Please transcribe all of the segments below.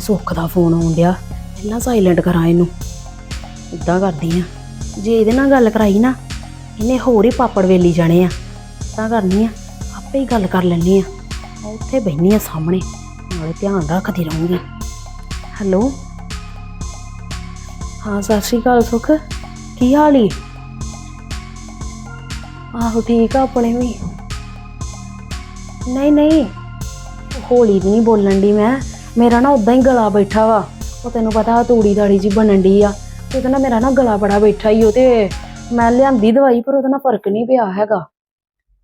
ਸੁੱਖ ਦਾ ਫੋਨ ਆਉਣ ਡਿਆ। ਪਹਿਲਾਂ ਸਾਇਲੈਂਟ ਕਰਾਂ ਇਹਨੂੰ। ਇਦਾਂ ਕਰਦੀ ਆ। ਜੇ ਇਹਦੇ ਨਾਲ ਗੱਲ ਕਰਾਈ ਨਾ, ਇਹਨੇ ਹੋਰ ਹੀ ਪਾਪੜ ਵੇਲੀ ਜਾਣੇ ਆ। ਤਾਂ ਕਰਨੀ ਆ, ਆਪੇ ਹੀ ਗੱਲ ਕਰ ਲੈਣੀ ਆ। ਮੈਂ ਉੱਥੇ ਬੈਣੀ ਆ ਸਾਹਮਣੇ, ਨਾਲੇ ਧਿਆਨ ਰੱਖਦੀ ਰਹੂੰਗੀ। ਹੈਲੋ? ਹਾਂ, ਸਤਿ ਸ਼੍ਰੀ ਅਕਾਲ ਸੁਖ। ਕੀ ਹਾਲ ਈ? ਆਹੋ, ਠੀਕ ਆ ਆਪਣੇ ਵੀ। ਨਹੀਂ ਨਹੀਂ, ਹੋਲੀ ਨਹੀਂ ਬੋਲਣ ਦੀ ਮੈਂ। ਮੇਰਾ ਨਾ ਉਦਾਂ ਹੀ ਗਲਾ ਬੈਠਾ ਵਾ। ਉਹ ਤੈਨੂੰ ਪਤਾ ਤੂੜੀ ਦਾੜੀ ਜੀ ਬਣਨ ਦੀ ਆ। ਤੇ ਉਹਦੇ ਨਾਲ ਮੇਰਾ ਨਾ ਗਲਾ ਬੜਾ ਬੈਠਾ ਹੀ ਉਹ ਤੇ ਮੈਂ ਲਿਆਂਦੀ ਦਵਾਈ, ਪਰ ਉਹਦੇ ਨਾਲ ਫ਼ਰਕ ਨਹੀਂ ਪਿਆ ਹੈਗਾ।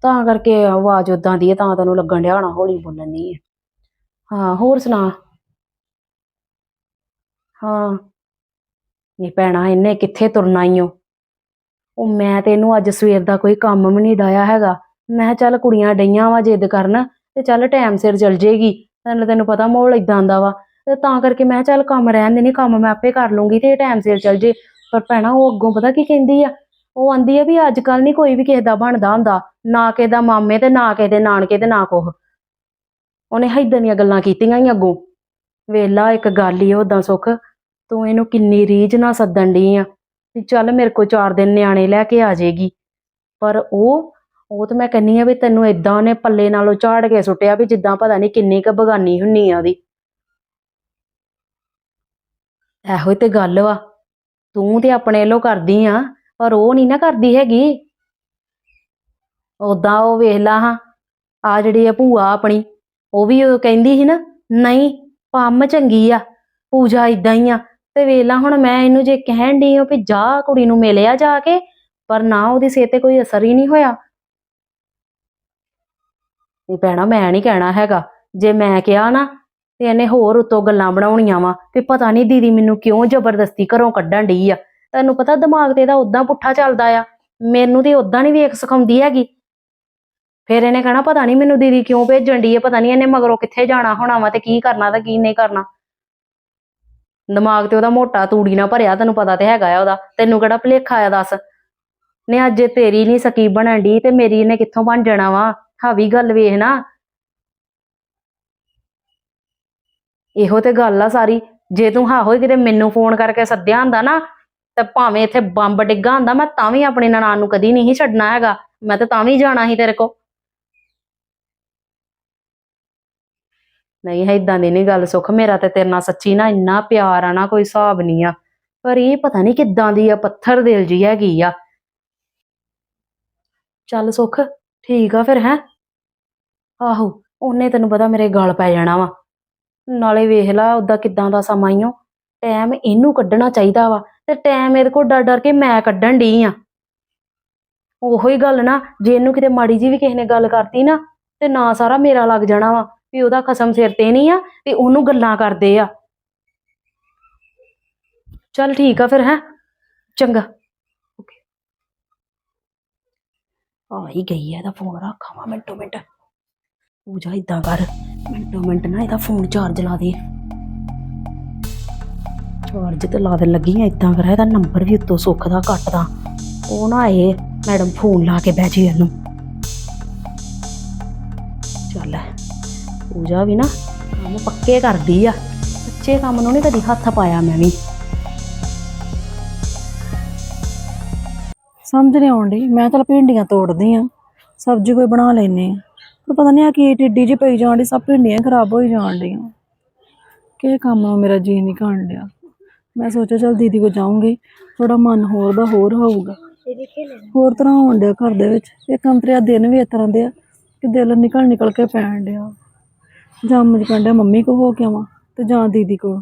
ਤਾਂ ਕਰਕੇ ਆਵਾਜ਼ ਉਦਾਂ ਦੀ ਹੈ ਤਾਂ ਤੈਨੂੰ ਲੱਗਣ ਡਿਆ ਹੋਣਾ, ਹੌਲੀ ਬੋਲਣ ਦੀ ਹੈ ਹਾਂ, ਹੋਰ ਸੁਣਾ? ਹਾਂ। ਇਹ ਭੈਣਾ ਇਹਨੇ ਕਿੱਥੇ ਤੁਰਨਾ ਈ ਓ? ਉਹ ਮੈਂ ਤੇ ਇਹਨੂੰ ਅੱਜ ਸਵੇਰ ਦਾ ਕੋਈ ਕੰਮ ਵੀ ਨਹੀਂ ਡਾਇਆ ਹੈਗਾ। ਮੈਂ ਕਿਹਾ ਚੱਲ ਕੁੜੀਆਂ ਡਈਆਂ ਵਾ ਜਿੱਦ ਕਰਨ, ਤੇ ਚੱਲ ਟਾਈਮ ਸਿਰ ਚਲ ਜੇਗੀ। ਤੈਨੂੰ ਤੈਨੂੰ ਪਤਾ ਮਾਹੌਲ ਇਦਾਂ ਦਾ ਵਾ, ਤੇ ਤਾਂ ਕਰਕੇ ਮੈਂ ਕਿਹਾ ਚੱਲ ਕੰਮ ਰਹਿਣ ਦੇ ਨਹੀਂ ਕੰਮ ਮੈਂ ਆਪੇ ਕਰ ਲੂੰਗੀ ਤੇ ਟਾਈਮ ਸਿਰ ਚਲ ਜੇ। ਪਰ ਭੈਣਾ, ਉਹ ਅੱਗੋਂ ਪਤਾ ਕੀ ਕਹਿੰਦੀ ਆ? ਉਹ ਆਂਦੀ ਆ ਵੀ ਅੱਜ ਕੱਲ ਨਹੀਂ ਕੋਈ ਵੀ ਕਿਸੇ ਦਾ ਬਣਦਾ ਹੁੰਦਾ, ਨਾ ਕਿਸੇ ਦਾ ਮਾਮੇ ਤੇ, ਨਾ ਕਿਸੇ ਦੇ ਨਾਨਕੇ ਤੇ, ਨਾ ਕੁਛ। ਉਹਨੇ ਏਦਾਂ ਦੀਆਂ ਗੱਲਾਂ ਕੀਤੀਆਂ ਹੀ ਅੱਗੋਂ। ਵੇਲਾ, ਇੱਕ ਗੱਲ ਹੀ ਉਦਾਂ ਸੁੱਖ। ਤੂੰ ਇਹਨੂੰ ਕਿੰਨੀ ਰੀਝ ਨਾਲ ਸੱਦਣ ਡਈ ਆ, ਵੀ ਚੱਲ ਮੇਰੇ ਕੋਲ ਚਾਰ ਦਿਨ ਨਿਆਣੇ ਲੈ ਕੇ ਆ ਜਾਏਗੀ ਪਰ ਉਹ ਉਹ ਤੇ ਮੈਂ ਕਹਿੰਨੀ ਆ ਵੀ ਤੈਨੂੰ ਇਦਾਂ ਉਹਨੇ ਪੱਲੇ ਨਾਲੋਂ ਝਾੜ ਕੇ ਸੁੱਟਿਆ ਵੀ ਜਿੱਦਾਂ ਪਤਾ ਨਹੀਂ ਕਿੰਨੀ ਕ ਬਗਾਨੀ ਹੁੰਨੀ ਆ ਉਹਦੀ। ਇਹੋ ਤੇ ਗੱਲ ਵਾ। ਤੂੰ ਤੇ ਆਪਣੇ ਵੱਲੋਂ ਕਰਦੀ ਆ, ਪਰ ਉਹ ਨਹੀਂ ਨਾ ਕਰਦੀ ਹੈਗੀ। ਉਦਾਂ ਉਹ ਵੇਖ ਲਾ ਹਾਂ ਆ ਜਿਹੜੀ ਆ ਭੂਆ ਆਪਣੀ, ਉਹ ਵੀ ਉਹ ਕਹਿੰਦੀ ਸੀ ਨਾ, ਨਹੀਂ, ਪੰਮ ਚੰਗੀ ਆ, ਪੂਜਾ ਇਦਾਂ ਹੀ ਆ। ਤੇ ਵੇਖ ਲਾ ਹੁਣ ਮੈਂ ਇਹਨੂੰ ਜੇ ਕਹਿਣ ਡਈ ਆ ਵੀ ਜਾ ਕੁੜੀ ਨੂੰ ਮਿਲਿਆ ਜਾ ਕੇ, ਪਰ ਨਾ ਉਹਦੀ ਸਿਹਤ ਤੇ ਕੋਈ ਅਸਰ ਹੀ ਨਹੀਂ ਹੋਇਆ। ਇਹ ਭੈਣਾ, ਮੈਂ ਨਹੀਂ ਕਹਿਣਾ ਹੈਗਾ। ਜੇ ਮੈਂ ਕਿਹਾ ਨਾ, ਤੇ ਇਹਨੇ ਹੋਰ ਉਤੋਂ ਗੱਲਾਂ ਬਣਾਉਣੀਆਂ ਵਾ ਤੇ ਪਤਾ ਨਹੀਂ ਦੀਦੀ ਮੈਨੂੰ ਕਿਉਂ ਜ਼ਬਰਦਸਤੀ ਘਰੋਂ ਕੱਢਣ ਡਈ ਆ। ਤੈਨੂੰ ਪਤਾ ਦਿਮਾਗ ਤੇ ਇਹਦਾ ਉਦਾਂ ਪੁੱਠਾ ਚੱਲਦਾ ਆ, ਮੈਨੂੰ ਤੇ ਉਦਾਂ ਨਹੀਂ ਵੇਖ ਸਿਖਾਉਂਦੀ ਹੈਗੀ। ਫਿਰ ਇਹਨੇ ਕਹਿਣਾ, ਪਤਾ ਨਹੀਂ ਮੈਨੂੰ ਦੀਦੀ ਕਿਉਂ ਭੇਜਣ ਡਈ ਆ, ਪਤਾ ਨਹੀਂ ਇਹਨੇ ਮਗਰੋਂ ਕਿੱਥੇ ਜਾਣਾ ਹੋਣਾ ਵਾ ਤੇ ਕੀ ਕਰਨਾ ਤੇ ਕੀ ਨਹੀਂ ਕਰਨਾ। ਦਿਮਾਗ ਤੇ ਉਹਦਾ ਮੋਟਾ ਤੂੜੀ ਨਾਲ ਭਰਿਆ, ਤੈਨੂੰ ਪਤਾ ਤੇ ਹੈਗਾ ਆ ਉਹਦਾ। ਤੈਨੂੰ ਕਿਹੜਾ ਭੁਲੇਖਾ ਆ ਦੱਸ? ਨੇ ਅੱਜ ਤੇਰੀ ਨਹੀਂ ਸਕੀ ਬਣਨ ਡਈ ਤੇ ਮੇਰੀ ਇਹਨੇ ਕਿੱਥੋਂ ਬਣ ਜਾਣਾ ਵਾ? ਹਾਵੀ ਗੱਲ ਵੇਖ ਨਾ। ਇਹੋ ਤੇ ਗੱਲ ਆ ਸਾਰੀ। ਜੇ ਤੂੰ ਹਾਂ ਹੋਈ ਕਿਤੇ ਮੈਨੂੰ ਫੋਨ ਕਰਕੇ ਸੱਦਿਆ ਹੁੰਦਾ ਨਾ, ਤੇ ਭਾਵੇਂ ਇੱਥੇ ਬੰਬ ਡਿੱਗਾ ਹੁੰਦਾ, ਮੈਂ ਤਾਂ ਵੀ ਆਪਣੇ ਨਨਾਣ ਨੂੰ ਕਦੀ ਨਹੀਂ ਛੱਡਣਾ ਹੈਗਾ। ਮੈਂ ਤੇ ਤਾਂ ਵੀ ਜਾਣਾ ਸੀ ਤੇਰੇ ਕੋ ਨਹੀਂ ਹੈ ਇਦਾਂ ਦੀ ਨਹੀਂ ਗੱਲ ਸੁੱਖ। ਮੇਰਾ ਤੇ ਤੇਰੇ ਨਾਲ ਸੱਚੀ ਨਾ ਇੰਨਾ ਪਿਆਰ ਆ ਨਾ ਕੋਈ ਹਿਸਾਬ ਨਹੀਂ ਆ। ਪਰ ਇਹ ਪਤਾ ਨਹੀਂ ਕਿੱਦਾਂ ਦੀ ਆ, ਪੱਥਰ ਦਿਲ ਜੀ ਹੈਗੀ ਆ। ਚੱਲ ਸੁੱਖ, ਠੀਕ ਆ ਫਿਰ, ਹੈ? ਆਹੋ, ਉਹਨੇ ਤੈਨੂੰ ਪਤਾ ਮੇਰੇ ਗਾਲ ਪੈ ਜਾਣਾ ਵਾ। ਨਾਲੇ ਵੇਖ ਲਾ ਉਦਾਂ ਕਿੱਦਾਂ ਦਾ ਸਮਾਂ ਈ ਟਾਈਮ ਇਹਨੂੰ ਕੱਢਣਾ ਚਾਹੀਦਾ ਵਾ ਤੇ ਟਾਈਮ ਇਹਦੇ ਕੋਲ ਡਰ ਡਰ ਕੇ ਮੈਂ ਕੱਢਣ ਡਈ ਆ। ਉਹੋ ਹੀ ਗੱਲ ਨਾ, ਜੇ ਇਹਨੂੰ ਕਿਤੇ ਮਾੜੀ ਜੀ ਵੀ ਕਿਸੇ ਨੇ ਗੱਲ ਕਰਤੀ ਨਾ, ਤੇ ਨਾ ਸਾਰਾ ਮੇਰਾ ਲੱਗ ਜਾਣਾ ਵਾ, ਵੀ ਉਹਦਾ ਖਸਮ ਸਿਰ ਤੇ ਨਹੀਂ ਆ, ਤੇ ਉਹਨੂੰ ਗੱਲਾਂ ਕਰਦੇ ਆ। ਚੱਲ ਠੀਕ ਆ ਫਿਰ, ਹੈ? ਚੰਗਾ। ਓਕੇ ਆ ਹੀ ਗਈ ਆ, ਇਹਦਾ ਫੋਨ ਰੱਖਾਂ ਮਿੰਟੋ ਮਿੰਟ ਪੂਜਾ ਇਦਾਂ ਕਰ, ਮਿੰਟੋ ਮਿੰਟ ਨਾ ਇਹਦਾ ਫੋਨ ਚਾਰਜ ਲਾ ਦੇ। ਚਾਰਜ ਤੇ ਲਾ ਦੇਣ ਲੱਗੀ ਆ ਇਦਾਂ ਕਰ, ਇਹਦਾ ਨੰਬਰ ਵੀ ਉੱਤੋਂ ਸੁੱਖ ਦਾ ਕੱਟਦਾ ਉਹ ਨਾ ਆਏ ਮੈਡਮ ਫੋਨ ਲਾ ਕੇ ਬਹਿ ਜੀ ਇਹਨੂੰ। ਚੱਲ, ਪੂਜਾ ਵੀ ਨਾ ਕੰਮ ਪੱਕੇ ਕਰਦੀ ਆ। ਕੱਚੇ ਕੰਮ ਨੂੰ ਨਹੀਂ ਕਦੀ ਹੱਥ ਪਾਇਆ ਮੈਂ ਵੀ। ਸਮਝ ਨਹੀਂ ਆਉਂਦੀ ਮੈਂ ਤਾਂ ਭਿੰਡੀਆਂ ਤੋੜਦੀ ਆ, ਸਬਜ਼ੀ ਕੋਈ ਬਣਾ ਲੈਨੇ ਆ। ਪਰ ਪਤਾ ਨਹੀਂ ਆ ਕੀ ਟਿੱਡੀ ਜੀ ਪਈ ਜਾਣ ਡਈ, ਸਭ ਭਿੰਡੀਆਂ ਖਰਾਬ ਹੋਈ ਜਾਣ ਡੀਆਂ ਕਿਹ ਕੰਮ ਨੂੰ ਮੇਰਾ ਜੀ ਨਹੀਂ ਕਰਨ ਡਿਆ। ਮੈਂ ਸੋਚਿਆ ਚਲ ਦੀਦੀ ਕੋ ਜਾਊਂਗੀ ਥੋੜਾ ਮਨ ਹੋਰ ਦਾ ਹੋਰ ਹੋਊਗਾ। ਹੋਰ ਤਰ੍ਹਾਂ ਹੋਣ ਡਿਆ ਘਰ ਦੇ ਵਿੱਚ। ਇਹ ਕੰਮ ਤੇ ਦਿਨ ਵੀ ਇਸ ਤਰ੍ਹਾਂ ਦੇ ਆ ਕਿ ਦਿਲ ਨਿਕਲ ਨਿਕਲ ਕੇ ਪੈਣ ਡਿਆ। ਜਾਂ ਮੁਝ ਕਹਿੰਦਾ ਮੰਮੀ ਕੋ ਹੋ ਕੇ ਆਵਾਂ ਤੇ ਜਾਂ ਦੀਦੀ ਕੋਲ।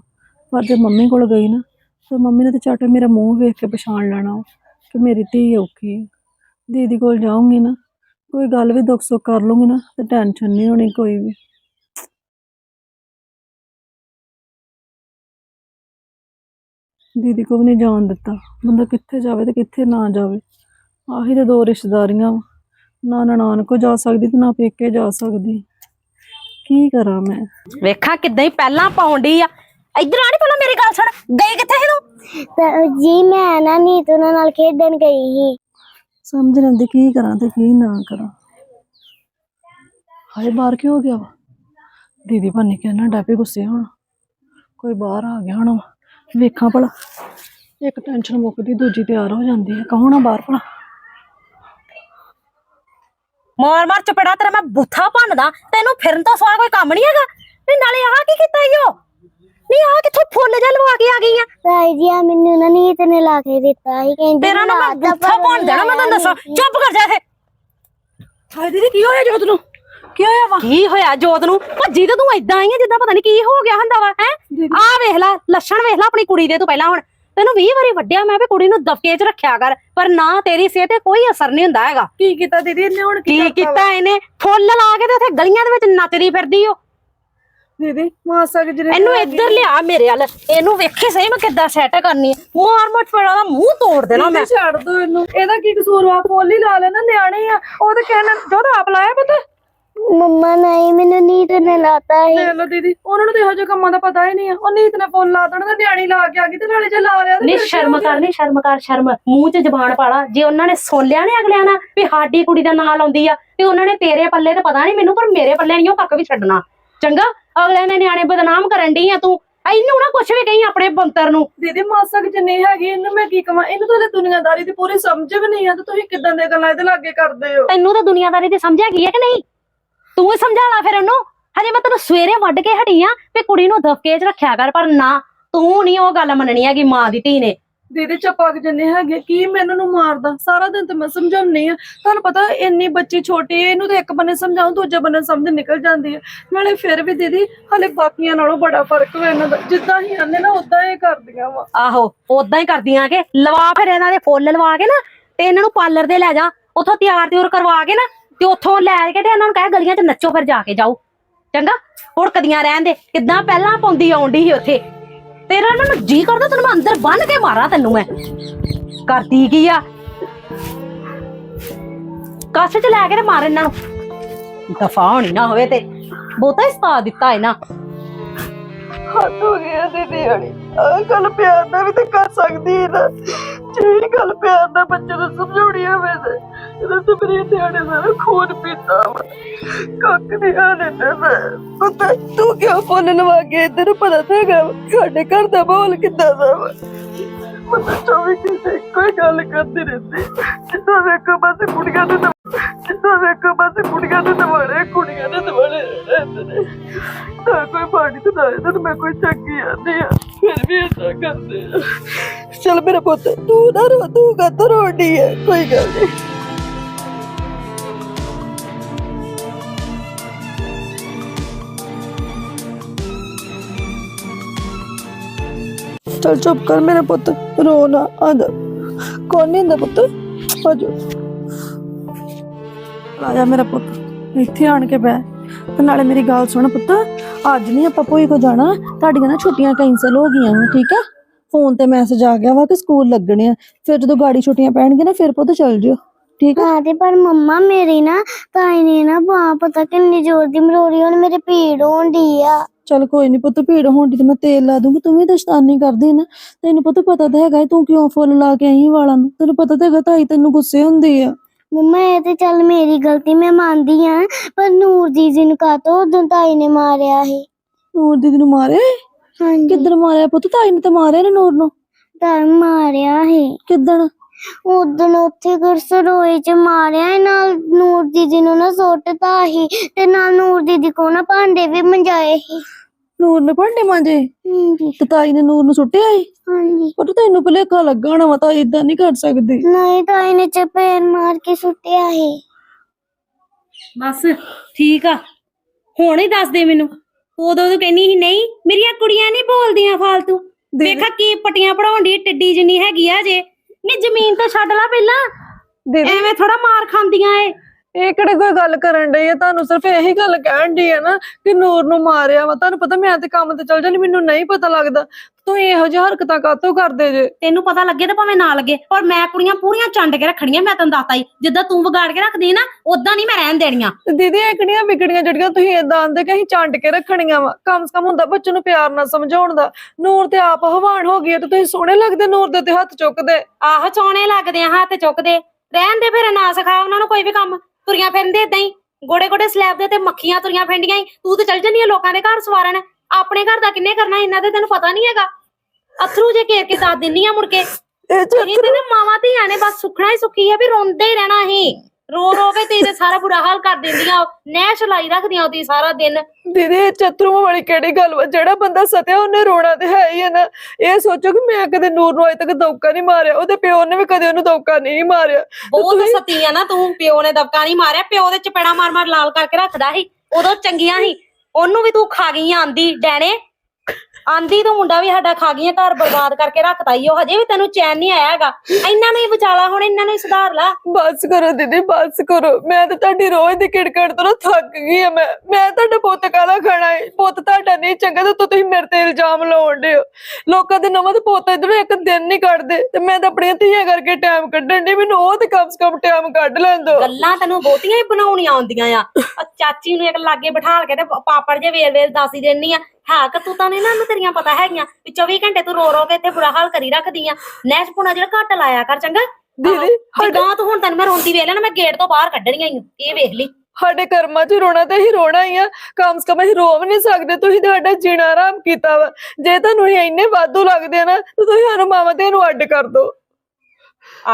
ਪਰ ਜੇ ਮੰਮੀ ਕੋਲ ਗਈ ਨਾ, ਤੇ ਮੰਮੀ ਨੇ ਤੇ ਝੱਟ ਮੇਰਾ ਮੂੰਹ ਵੇਖ ਕੇ ਪਛਾਣ ਲੈਣਾ ਕਿ ਮੇਰੀ ਧੀ ਔਖੀ ਦੀਦੀ ਕੋਲ ਜਾਊਂਗੀ ਨਾ ਕੋਈ ਗੱਲ ਵੀ ਦੁੱਖ ਸੁੱਖ ਕਰ ਲੂੰਗੀ ਨਾ ਤੇ ਟੈਨਸ਼ਨ ਨਹੀਂ ਹੋਣੀ ਕੋਈ ਵੀ। ਦੀਦੀ ਕੋ ਵੀ ਨਹੀਂ ਜਾਣ ਦਿੱਤਾ। ਬੰਦਾ ਕਿੱਥੇ ਜਾਵੇ ਤੇ ਕਿੱਥੇ ਨਾ ਜਾਵੇ। ਆਹੀ ਤੇ ਦੋ ਰਿਸ਼ਤੇਦਾਰੀਆਂ ਵਾਂ। ਨਾ ਨਨਾਣ ਕੋ ਜਾ ਸਕਦੀ ਤੇ ਨਾ ਪੇਕੇ ਜਾ ਸਕਦੀ। ਕੀ ਕਰਾਂ ਮੈਂ? ਵੇਖਾਂ ਕਿੱਦਾਂ ਹੀ ਪਹਿਲਾਂ ਪਾਉਂਦੀ ਆ। ਇੱਧਰ ਆਣੀ ਪਹਿਲਾਂ ਮੇਰੀ ਗੱਲ ਸੁਣ। ਗਈ ਕਿੱਥੇ ਸੀ ਤੂੰ? ਤਾਂ ਜੀ ਮੈਂ ਨਾ ਨੀਤੂ ਨਾਲ ਖੇਡਣ ਗਈ ਸੀ। ਸਮਝ ਨਹੀਂ ਆਉਂਦੀ ਕੀ ਕਰਾਂ ਤੇ ਕੀ ਨਾ ਕਰਾਂ। ਹਾਏ, ਬਾਹਰ ਕੀ ਹੋ ਗਿਆ ਵਾ? ਦੀਦੀ ਭਾਨੀ ਕਹਿਣਾ ਡਾਪੇ ਗੁੱਸੇ ਹੋਣ। ਕੋਈ ਬਾਹਰ ਆ ਗਿਆ ਹੋਣਾ ਵੇਖਾਂ ਭਲਾ। ਇੱਕ ਟੈਨਸ਼ਨ ਮੁੱਕਦੀ, ਦੂਜੀ ਤਿਆਰ ਹੋ ਜਾਂਦੀ ਹੈ। ਕੌਣ ਬਾਹਰ ਭਲਾ? ਮਾਰ ਮਾਰ, ਚਪੜਾ ਤੇਰਾ ਮੈਂ ਬੁੱਥਾ ਭੰਨਦਾ। ਤੈਨੂੰ ਫਿਰਨ ਤੋਂ ਸਵਾ ਕੋਈ ਕੰਮ ਨਹੀਂ ਹੈਗਾ। ਨਹੀਂ ਨਾਲੇ ਆਹ ਕੀ ਕੀਤਾ ਈਓ ਨਹੀਂ ਆਹ ਕਿੱਥੋਂ ਫੁੱਲ ਜਾ ਲਵਾ ਕੇ ਆ ਗਈ ਆ ਤਾਈ ਜੀ ਆ ਮੈਨੂੰ ਨਾ ਨੀਤ ਨੇ ਲਾ ਕੇ ਦਿੱਤਾ ਸੀ ਕਹਿੰਦੀ ਤੇਰਾ ਨਾ ਮੈਂ ਪਰ ਭੰਨ ਦੇਣਾ ਮੈਂ ਤੈਨੂੰ ਦੱਸਾਂ। ਚੁੱਪ ਕਰ ਜਾ ਇੱਥੇ। ਹਾਏ ਦੀਦੀ ਕੀ ਹੋਇਆ ਜੋਤ ਨੂੰ? ਕੀ ਹੋਇਆ ਵਾ? ਕੀ ਹੋਇਆ ਜੋਤ ਨੂੰ? ਭੱਜੀ ਤੇ ਤੂੰ ਏਦਾਂ ਆਈ ਆ ਜਿੱਦਾਂ ਪਤਾ ਨਹੀਂ ਕੀ ਹੋ ਗਿਆ ਹੁੰਦਾ ਵਾ ਹੈ? ਆ ਵੇਖ ਲੈ ਲੱਛਣ ਵੇਖ ਲੈ ਆਪਣੀ ਕੁੜੀ ਦੇ ਤੂੰ ਪਹਿਲਾਂ ਹੁਣ। ਤੈਨੂੰ 20 ਵਾਰੀ ਵੱਡਿਆ ਮੈਂ ਵੀ ਕੁੜੀ ਨੂੰ ਦਬਕੇ 'ਚ ਰੱਖਿਆ ਕਰ ਪਰ ਨਾ ਤੇਰੀ ਸਿਹਤ ਤੇ ਕੋਈ ਅਸਰ ਨਹੀਂ ਹੁੰਦਾ ਹੈਗਾ। ਕੀ ਕੀਤਾ ਦੀਦੀ ਇਹਨੇ ਹੁਣ ਕੀ ਕੀਤਾ ਇਹਨੇ? ਫੁੱਲ ਲਾ ਕੇ ਤੇ ਉੱਥੇ ਗਲੀਆਂ ਦੇ ਵਿੱਚ ਨੱਚਦੀ ਫਿਰਦੀ ਓ। ਦੀਦੀ ਮਾਸਾ ਕਿ ਜਿਹੜੇ ਇਹਨੂੰ ਇੱਧਰ ਲਿਆ ਮੇਰੇ ਵੱਲ। ਇਹਨੂੰ ਵੇਖੀ ਸਹੀ ਮੈਂ ਕਿੱਦਾਂ ਸੈੱਟ ਕਰਨੀ ਹੈ ਮਾਰ ਮਟ ਫੜਾ ਦਾ ਮੂੰਹ ਤੋੜ ਦੇਣਾ ਮੈਂ। ਛੱਡ ਦੋ ਇਹਨੂੰ। ਇਹਦਾ ਕੀ ਕਸੂਰ ਵਾ? ਫੁੱਲ ਹੀ ਲਾ ਲੈਣਾ ਨਿਆਣੇ ਆ। ਉਹ ਤੇ ਕਹਿਣਾ ਜੋਤ ਆਪ ਲਾਇਆ ਪਤਾ। ਮੰਮਾ ਨਹੀਂ ਮੈਨੂੰ ਨੀਤ ਨੇ ਲਾਤਾ ਸੀ। ਦੇਖ ਲਓ ਦੀਦੀ ਉਹਨਾਂ ਨੂੰ ਤੇ ਇਹੋ ਜਿਹੇ ਕੰਮਾਂ ਦਾ ਪਤਾ ਹੀ ਨਹੀਂ ਆ। ਉਹ ਨੀਤ ਨੇ ਫੁੱਲ ਲਾ ਦੇਣਾ ਤੇ ਨਿਆਣੀ ਲਾ ਕੇ ਆ ਗਈ ਤੇ ਨਾਲੇ ਜੇ ਲਾ ਲਿਆ ਤੇ ਨਹੀਂ ਫਿਰ ਕੀ ਸ਼ਰਮ ਹੋ ਗਿਆ? ਕਰ ਨਹੀਂ ਸ਼ਰਮ ਕਰ ਸ਼ਰਮ। ਮੂੰਹ 'ਚ ਜ਼ਬਾਨ ਪਾਲਾ ਜੇ ਉਹਨਾਂ ਨੇ ਸੁਣ ਲਿਆ ਨੇ ਅਗਲਿਆਂ ਨਾਲ ਵੀ ਸਾਡੀ ਕੁੜੀ ਦਾ ਨਾਂ ਲਾਉਂਦੀ ਆ ਤੇ ਉਹਨਾਂ ਨੇ ਤੇਰੇ ਪੱਲੇ ਤੇ ਪਤਾ ਨਹੀਂ ਮੈਨੂੰ ਪਰ ਮੇਰੇ ਪੱਲੇ ਨਹੀਂ ਉਹ ਕੱਕ ਵੀ ਛੱਡਣਾ। ਚੰਗਾ? ਅਗਲਿਆਂ ਨੇ ਨਿਆਣੇ ਬਦਨਾਮ ਕਰਨ ਡਈ ਆ ਤੂੰ। ਇਹਨੂੰ ਨਾ ਕੁਛ ਵੀ ਕਹੀਂ ਆਪਣੇ ਬੰਤਰ ਨੂੰ। ਦੀਦੀ ਮਾਸਾ ਕਿ ਜਿੰਨੀ ਹੈਗੀ ਇਹਨੂੰ ਮੈਂ ਕੀ ਕਵਾਂ? ਇਹਨੂੰ ਤਾਂ ਹਲੇ ਦੁਨੀਆਦਾਰੀ ਦੀ ਪੂਰੀ ਸਮਝ ਵੀ ਨਹੀਂ ਆ ਤੇ ਤੁਸੀਂ ਕਿਦਾਂ ਦੇ ਗੱਲਾਂ ਇਹਦੇ ਲਾਗੇ ਕਰਦੇ ਹੋ? ਤੈਨੂੰ ਤਾਂ ਦੁਨੀਆਦਾਰੀ ਦੀ ਸਮਝ ਹੈਗੀ ਹੈ ਕਿ ਨਹੀਂ? ਤੂੰ ਹੀ ਸਮਝਾ ਲਾ ਫਿਰ ਉਹਨੂੰ। ਹਜੇ ਮੈਂ ਤੈਨੂੰ ਸਵੇਰੇ ਵੱਢ ਕੇ ਹਟੀ ਆ ਵੀ ਕੁੜੀ ਨੂੰ ਦਬਕੇ 'ਚ ਰੱਖਿਆ ਕਰ ਪਰ ਨਾ ਤੂੰ ਨਹੀਂ ਉਹ ਗੱਲ ਮੰਨਣੀ ਹੈਗੀ ਮਾਂ ਦੀ ਧੀ ਨੇ। ਦੀਦੀ ਚੱਪਾ ਕਿ ਜਿੰਨੇ ਹੈਗੇ, ਕੀ ਮੈਂ ਇਹਨਾਂ ਨੂੰ ਮਾਰਦਾ? ਸਾਰਾ ਦਿਨ ਤੇ ਮੈਂ ਸਮਝਾਉਣੀ ਆ ਤੁਹਾਨੂੰ ਪਤਾ ਇੰਨੀ ਬੱਚੀ ਛੋਟੀ ਹੈ, ਇਹਨੂੰ ਤੇ ਇੱਕ ਬੰਨੇ ਸਮਝਾਉਂ, ਦੂਜੇ ਬੰਨੇ ਸਮਝ ਨਿਕਲ ਜਾਂਦੀ ਹੈ। ਨਾਲੇ ਫਿਰ ਵੀ ਦੀਦੀ, ਹਲੇ ਬਾਕੀਆਂ ਨਾਲੋਂ ਬੜਾ ਫ਼ਰਕ ਹੋਇਆ ਇਹਨਾਂ ਦਾ। ਜਿੱਦਾਂ ਹੀ ਆਨੇ ਨਾ ਉਦਾਂ ਹੀ ਕਰਦੀਆਂ ਵਾ। ਆਹੋ ਉਦਾਂ ਹੀ ਕਰਦੀਆਂ ਕਿ ਲਵਾ ਫਿਰ ਇਹਨਾਂ ਦੇ ਫੁੱਲ ਲਵਾ ਕੇ ਨਾ, ਤੇ ਇਹਨਾਂ ਨੂੰ ਪਾਰਲਰ ਦੇ ਲੈ ਜਾ। ਉੱਥੋਂ ਤਿਆਰ ਤਿਉਰ ਕਰਵਾ ਕੇ ਨਾ, ਤੇ ਉੱਥੋਂ ਲੈ ਕੇ ਤੇ ਇਹਨਾਂ ਨੂੰ ਕਹਿ ਗਲੀਆਂ 'ਚ ਨੱਚੋ ਫਿਰ ਜਾ ਕੇ ਜਾਓ। ਚੰਗਾ? ਹੁੜਕਦੀਆਂ ਰਹਿਣ ਦੇ। ਕਿੱਦਾਂ ਪਹਿਲਾਂ ਪਾਉਂਦੀ ਆਉਂਦੀ ਸੀ ਉੱਥੇ? ਤੇਰਾ ਇਹਨਾਂ ਨੂੰ ਜੀ ਕਰਦਾ, ਤੈਨੂੰ ਮੈਂ ਅੰਦਰ ਬੰਨ ਕੇ ਮਾਰਾਂ ਤੈਨੂੰ ਮੈਂ। ਕਰਦੀ ਕੀ ਆ? ਕੱਛ 'ਚ ਲੈ ਕੇ ਤੇ ਮਾਰ ਇਹਨਾਂ ਨੂੰ। ਦਫਾ ਹੋਣੀ ਨਾ ਹੋਵੇ ਤੇ, ਬਹੁਤਾ ਹੀ ਸਤਾ ਦਿੱਤਾ ਇਹਨਾਂ। ਹੱਦ ਹੋ ਗਿਆ ਦੀਦੀ ਹਣੀ। ਆਹ ਪਿਆਰ ਨਾਲ ਵੀ ਤੇ ਕਰ ਸਕਦੀ ਨਾ। ਜਿਹੜੀ ਗੱਲ ਪਿਆਰ ਨਾਲ ਬੱਚੇ ਨੂੰ ਸਮਝਾਉਣੀ ਹੋਵੇ ਤੇ ਇਹਦਾ ਤਾਂ ਮੇਰੇ ਧਿਆਨੇ ਨਾਲ ਖੂਨ ਪੀਤਾ ਵਾ। ਕੱਕ ਨਹੀਂ ਆਣੇ ਨੇ ਮੈਂ। ਪਤਾ ਤੂੰ ਕਿਉਂ ਫੋਨ ਲਵਾ ਕੇ ਤੈਨੂੰ ਪਤਾ ਤਾਂ ਹੈਗਾ ਸਾਡੇ ਘਰ ਦਾ ਮਾਹੌਲ ਕਿੱਦਾਂ ਦਾ ਵਾ? ਮਤਲਬ ਚੌਵੀ ਘੰਟੇ ਕੋਈ ਗੱਲ ਕਰਦੀ ਰਹਿੰਦੀ। ਜਿੱਦਾਂ ਵੇਖੋ ਬਸ ਕੁੜੀਆਂ ਦੇ ਦਮ- ਜਿੱਦਾਂ ਵੇਖੋ ਬਸ ਕੁੜੀਆਂ ਦੇ ਦਵਾੜੇ ਕੁੜੀਆਂ ਦੇ ਦਵਾੜੇ ਨੇ। ਨਾ ਕੋਈ ਪਾਣੀ ਤੇ ਨਾ ਇਹਦੇ ਮੈਂ ਕੋਈ ਚੱਕੀ ਆਂਦੀ ਆ। ਫਿਰ ਵੀ ਏਦਾਂ ਕਰਦੇ ਆ ਚਲ ਮੇਰਾ ਪੁੱਤ ਤੂੰ ਨਾ ਰੋ ਤੂੰ ਕਦੋਂ ਰੋਣੀ ਹੈ ਕੋਈ ਗੱਲ ਨਹੀਂ ਚਲ ਚੁੱਪ ਕਰ ਮੇਰਾ ਪੁੱਤ ਰੋ ਨਾ ਆ ਜਾ ਕੌਣ ਨਹੀਂ ਹੁੰਦਾ ਪੁੱਤ ਆ ਜਾ ਆ ਜਾ ਮੇਰਾ ਪੁੱਤ ਇੱਥੇ ਆਣ ਕੇ ਬਹਿ ਤੇ ਨਾਲੇ ਮੇਰੀ ਗੱਲ ਸੁਣ ਪੁੱਤ ਅੱਜ ਨਹੀਂ ਆਪਾਂ ਭੋਈ ਕੋ ਜਾਣਾ। ਤੁਹਾਡੀਆਂ ਨਾ ਛੁੱਟੀਆਂ ਕੈਂਸਲ ਹੋ ਗਈਆਂ ਠੀਕ ਆ ਫੋਨ ਤੇ ਮੈਸੇਜ ਆ ਗਿਆ ਵਾ ਕਿ ਸਕੂਲ ਲੱਗਣੇ ਆ। ਫਿਰ ਜਦੋਂ ਗਾੜੀ ਛੁੱਟੀਆਂ ਪੈਣਗੀਆਂ ਨਾ ਫਿਰ ਪੁੱਤ ਚੱਲ ਜਿਓ ਠੀਕ ਆ ਹਾਂ ਤੇ ਪਰ ਮੰਮਾ ਮੇਰੀ ਨਾ ਤਾਈ ਨੇ ਨਾ ਬਾਹ ਪਤਾ ਕਿੰਨੀ ਜ਼ੋਰ ਦੀ ਮਰੋੜੀ ਹੁਣ ਮੇਰੇ ਪੀੜ ਹੋਣ ਡਈ ਆ। ਚੱਲ ਕੋਈ ਨਹੀਂ ਪੁੱਤ ਭੀੜ ਹੋਣ ਦੀ ਤੇ ਮੈਂ ਤੇਲ ਲਾ ਦੂੰਗੀ ਤੂੰ ਵੀ ਤਾਂ ਸ਼ੈਤਾਨੀ ਕਰਦੀ ਨਾ। ਤੈਨੂੰ ਪੁੱਤ ਪਤਾ ਤਾਂ ਹੈਗਾ ਤੂੰ ਕਿਉਂ ਫੁੱਲ ਲਾ ਕੇ ਆਈ ਵਾਲਾਂ ਨੂੰ? ਤੈਨੂੰ ਪਤਾ ਤਾਂ ਹੈਗਾ ਤਾਈ ਤੈਨੂੰ ਗੁੱਸੇ ਹੁੰਦੀ ਆ। ਮੰਮਾ ਇਹ ਤੇ ਚੱਲ ਮੇਰੀ ਗਲਤੀ ਮੈਂ ਮੰਨਦੀ ਆ ਪਰ ਨੂਰ ਜੀਜੀ ਨੂੰ ਕਾਤੋਂ ਉਦੋਂ ਤਾਈ ਨੇ ਮਾਰਿਆ ਸੀ? ਨੂਰ ਦੀਦੀ ਨੂੰ ਮਾਰਿਆ? ਹਾਂਜੀ। ਕਿੱਦਣ ਮਾਰਿਆ ਪੁੱਤ? ਤਾਈ ਨੇ ਤੇ ਮਾਰਿਆ ਨੇ ਨੂਰ ਨੂੰ। ਤਾਂ ਮਾਰਿਆ ਸੀ। ਕਿੱਦਣ? ਉਦੋਂ ਉੱਥੇ ਗੁਰਸਰੋਏ ਚ ਮਾਰਿਆ ਨਾਲ ਨੂਰ ਦੀਦੀ ਨੂੰ ਨਾ ਸੁੱਟਤਾ ਸੀ ਤੇ ਨਾਲ ਨੂਰ ਦੀਦੀ ਕੋ ਨਾ ਭਾਂਡੇ ਵੀ ਮੰਜਾਏ ਸੀ। ਨੂਰ ਨੇ ਭਾਂਡੇ ਮਾਂਜੇ ਹਾਂਜੀ। ਤੇ ਤਾਈ ਨੇ ਨੂਰ ਨੂੰ ਸੁੱਟਿਆ ਏ ਹਾਂਜੀ। ਪਰ ਤੈਨੂੰ ਭੁਲੇਖਾ ਲੱਗਾ ਹੋਣਾ ਵਾ ਤਾਂ ਇਦਾਂ ਨਹੀਂ ਕਰ ਸਕਦੀ। ਨਹੀਂ ਤਾਈ ਨੇ ਚਪੇੜ ਮਾਰ ਕੇ ਸੁੱਟਿਆ ਸੀ। ਬਸ ਠੀਕ ਆ। ਹੁਣ ਹੀ ਦੱਸ ਦੇ ਮੈਨੂੰ। ਉਦੋਂ ਤੂੰ ਕਹਿੰਦੀ ਸੀ ਨਹੀਂ ਮੇਰੀਆਂ ਕੁੜੀਆਂ ਨਹੀਂ ਬੋਲਦੀਆਂ ਫਾਲਤੂ। ਵੇਖਾ ਕੀ ਪਟੀਆਂ ਪੜਾਉਣ ਦੀ ਟਿੱਡੀ ਜਿੰਨੀ ਹੈਗੀ ਆ ਜੇ। ਨਹੀਂ ਜ਼ਮੀਨ ਤੇ ਛੱਡ ਲਾ ਪਹਿਲਾਂ। ਐਵੇਂ ਥੋੜਾ ਮਾਰ ਖਾਂਦੀਆਂ ਏ। ਇਹ ਕਿਹੜੇ ਕੋਈ ਗੱਲ ਕਰਨ ਡਈ ਆ? ਤੁਹਾਨੂੰ ਸਿਰਫ ਇਹੀ ਗੱਲ ਕਹਿਣ ਡਈ ਆ ਨਾ ਕਿ ਨੂਰ ਨੂੰ ਮਾਰਿਆ ਵਾ। ਤੁਹਾਨੂੰ ਪਤਾ ਮੈਂ ਤੇ ਕੰਮ ਤੇ ਚਲ ਜਾਂਦੀ ਮੈਨੂੰ ਨਹੀਂ ਪਤਾ ਲੱਗਦਾ। ਤੂੰ ਇਹੋ ਜਿਹੀ ਹਰਕਤਾਂ ਕਾਤੋਂ ਕਰਦੇ ਜੇ? ਤੈਨੂੰ ਪਤਾ ਲੱਗੇ ਤਾਂ ਭਾਵੇਂ ਨਾ ਲੱਗੇ ਪਰ ਮੈਂ ਕੁੜੀਆਂ ਪੂਰੀਆਂ ਚੰਡ ਕੇ ਰੱਖਣੀਆਂ ਮੈਂ ਤੈਨੂੰ ਦੱਸਤਾ ਹੀ ਜਿੱਦਾਂ ਤੂੰ ਵਿਗਾੜ ਕੇ ਰੱਖਦੀ ਨਾ ਉਦਾਂ ਨਹੀਂ ਮੈਂ ਰਹਿਣ ਦੇਣੀਆਂ। ਤੇ ਦੀਦੀ ਇਹ ਕਿਹੜੀਆਂ ਵਿਗੜੀਆਂ ਜਿਹੜੀਆਂ ਤੁਸੀਂ ਏਦਾਂ ਆਂਦੇ ਕਿ ਅਸੀਂ ਚੰਡ ਕੇ ਰੱਖਣੀਆਂ ਵਾ? ਕਮ ਸੇ ਕਮ ਹੁੰਦਾ ਬੱਚੇ ਨੂੰ ਪਿਆਰ ਨਾਲ ਸਮਝਾਉਣ ਦਾ। ਨੂਰ ਤੇ ਆਪ ਹਵਾਨ ਹੋ ਗਈ ਆ ਤੇ ਤੁਸੀਂ ਸੋਹਣੇ ਲੱਗਦੇ ਨੂਰ ਦੇ ਤੇ ਹੱਥ ਚੁੱਕਦੇ। ਆਹ ਚੌਣੇ ਲੱਗਦੇ ਆ ਹੱਥ ਚੁੱਕਦੇ। ਰਹਿਣ ਦੇ ਫਿਰ ਨਾ ਸਿਖਾ ਉਹਨਾਂ ਨੂੰ ਕੋਈ ਵੀ ਕੰਮ। ਤੁਰੀਆਂ ਫਿਰਦੇ ਇਦਾਂ ਹੀ ਗੋੜੇ ਗੋੜੇ ਸਲੈਬ ਦੇ ਤੇ ਮੱਖੀਆਂ ਤੁਰੀਆਂ ਫਿਰਦੀਆਂ ਤੂੰ ਤੇ ਚੱਲ ਜੰਨੀ ਲੋਕਾਂ ਦੇ ਘਰ ਸਵਾਰਨ ਆਪਣੇ ਘਰ ਦਾ ਕਿੰਨੇ ਕਰਨਾ ਇਹਨਾਂ ਤੇ ਤੈਨੂੰ ਪਤਾ ਨਹੀਂ ਹੈਗਾ। ਅਥਰੂ ਜੇ ਘੇਰ ਕੇ ਦੱਸ ਦਿੰਨੀ ਆ ਮੁੜ ਕੇ। ਇਹ ਤੇ ਨਾ ਮਾਵਾਂ ਧੀਆਂ ਨੇ ਬਸ ਸੁਖਣਾ ਹੀ ਸੁਖੀ ਆ ਵੀ ਰੋਂਦੇ ਹੀ ਰਹਿਣਾ ਹੀ ਰੋ ਰੋ ਕੇ ਤੇਰੇ ਸਾਰਾ ਬੁਰਾ ਹਾਲ ਕਰ ਦਿੰਦੀਆਂ ਨੈਸ਼ ਲਾਈ ਰੱਖਦੀਆਂ ਉਹਦੀ ਸਾਰਾ ਦਿਨ। ਦੀਦੀ ਚਤਰੂ ਵਾਲੀ ਕਿਹੜੀ ਗੱਲ ਵਾ? ਜਿਹੜਾ ਬੰਦਾ ਸਤਿਆ ਉਹਨੇ ਰੋਣਾ ਤੇ ਹੈ ਹੀ ਹੈ ਨਾ। ਇਹ ਸੋਚੋ ਕਿ ਮੈਂ ਕਦੇ ਨੂਰ ਨੂੰ ਅਜੇ ਤੱਕ ਦੌਕਾ ਨਹੀਂ ਮਾਰਿਆ। ਉਹਦੇ ਪਿਓ ਨੇ ਵੀ ਕਦੇ ਉਹਨੂੰ ਦੌਕਾ ਨਹੀਂ ਮਾਰਿਆ। ਬਹੁਤ ਸਤੀ ਆ ਨਾ ਤੂੰ ਪਿਓ ਨੇ ਦਬਕਾ ਨਹੀਂ ਮਾਰਿਆ। ਪਿਓ ਦੇ ਚਪੇੜਾ ਮਾਰ ਮਾਰ ਲਾਲ ਕਰਕੇ ਰੱਖਦਾ ਸੀ। ਉਦੋਂ ਚੰਗੀਆਂ ਸੀ। ਉਹਨੂੰ ਵੀ ਤੂੰ ਖਾ ਗਈ ਆਂਦੀ ਡੈਣੇ। ਆਂਦੀ ਤੂੰ ਮੁੰਡਾ ਵੀ ਸਾਡਾ ਖਾ ਗਈਆਂ ਘਰ ਬਰਬਾਦ ਕਰਕੇ ਰੱਖਤਾ ਈ ਉਹ ਹਜੇ ਵੀ ਤੈਨੂੰ ਚੈਨ ਨਹੀਂ ਆਇਆ ਹੈਗਾ। ਇਹਨਾਂ ਨੂੰ ਹੀ ਵਿਚਾਲਾ ਹੁਣ ਇਹਨਾਂ ਨੂੰ ਹੀ ਸੁਧਾਰ ਲਾ। ਬਸ ਕਰੋ ਦੀਦੀ ਬਸ ਕਰੋ। ਮੈਂ ਤਾਂ ਤੁਹਾਡੀ ਰੋਜ਼ ਦੀ ਕਿੜਕੜ ਤੋਂ ਨਾ ਥੱਕ ਗਈ ਆ ਮੈਂ। ਮੈਂ ਤੁਹਾਡਾ ਪੁੱਤ ਕਾਲਾ ਖਾਣਾ ਹੈ ਪੁੱਤ ਤੁਹਾਡਾ ਨਹੀਂ ਚੰਗਾ ਤੇ ਤੁਸੀਂ ਮੇਰੇ ਤੇ ਇਲਜ਼ਾਮ ਲਾਉਂਦੇ ਹੋ। ਲੋਕਾਂ ਦੇ ਨਵਾਂ ਤੇ ਪੁੱਤ ਇਧਰੋਂ ਇੱਕ ਦਿਨ ਨਹੀਂ ਕੱਢਦੇ ਤੇ ਮੈਂ ਤਾਂ ਆਪਣੀਆਂ ਧੀਆਂ ਕਰਕੇ ਟਾਈਮ ਕੱਢਣ ਦੀ ਮੈਨੂੰ ਉਹ ਤੇ ਕਮ ਸੇ ਕਮ ਟਾਈਮ ਕੱਢ ਲੈਣ ਦੋ ਗੱਲਾਂ ਤੈਨੂੰ ਬਹੁਤੀਆਂ ਹੀ ਬਣਾਉਣੀਆਂ ਆਉਂਦੀਆਂ ਆ। ਚਾਚੀ ਨੂੰ ਇੱਕ ਲਾਗੇ ਬਿਠਾ ਕੇ ਤੇ ਪਾਪੜ ਜੇ ਵੇਲ ਵੇਲ ਦੱਸੀ ਦੇਣੀ ਆ। ਹੈ ਕਿ ਤੂੰ ਤਾਂ ਨਹੀਂ ਨਾ ਨੂੰ ਤੇਰੀਆਂ ਪਤਾ ਹੈਗੀਆਂ ਵੀ 24 ਘੰਟੇ ਤੂੰ ਰੋ ਰੋ ਕੇ ਇੱਥੇ ਬੁਰਾ ਹਾਲ ਕਰੀ ਰੱਖਦੀ ਆ। ਨੈਸ਼ ਪੁਣਾ ਜਿਹੜਾ ਘੱਟ ਲਾਇਆ ਕਰ ਚੰਗਾ? ਦੀਦੀ ਜਿੱਦਾਂ ਤੂੰ ਹੁਣ ਤੈਨੂੰ ਮੈਂ ਰੋਂਦੀ ਵੇਖ ਲੈਣਾ ਮੈਂ ਗੇਟ ਤੋਂ ਬਾਹਰ ਕੱਢਣੀਆਂ ਓ। ਇਹ ਵੇਖ ਲਈ। ਸਾਡੇ ਕਰਮਾਂ 'ਚ ਰੋਣਾ ਤੇ ਹੀ ਰੋਣਾ ਹੀ ਆ। ਕਮ ਸੇ ਕਮ ਅਸੀਂ ਰੋ ਵੀ ਨਹੀਂ ਸਕਦੇ ਤੁਸੀਂ ਤੁਹਾਡਾ ਜੀਣਾ ਆਰਾਮ ਕੀਤਾ ਵਾ। ਜੇ ਤੁਹਾਨੂੰ ਇਹ ਇੰਨੇ ਵਾਧੂ ਲੱਗਦੇ ਆ ਨਾ ਤੇ ਤੁਸੀਂ ਸਾਨੂੰ ਮਾਵਾਂ ਤੇ ਨੂੰ ਅੱਡ ਕਰ ਦਿਓ।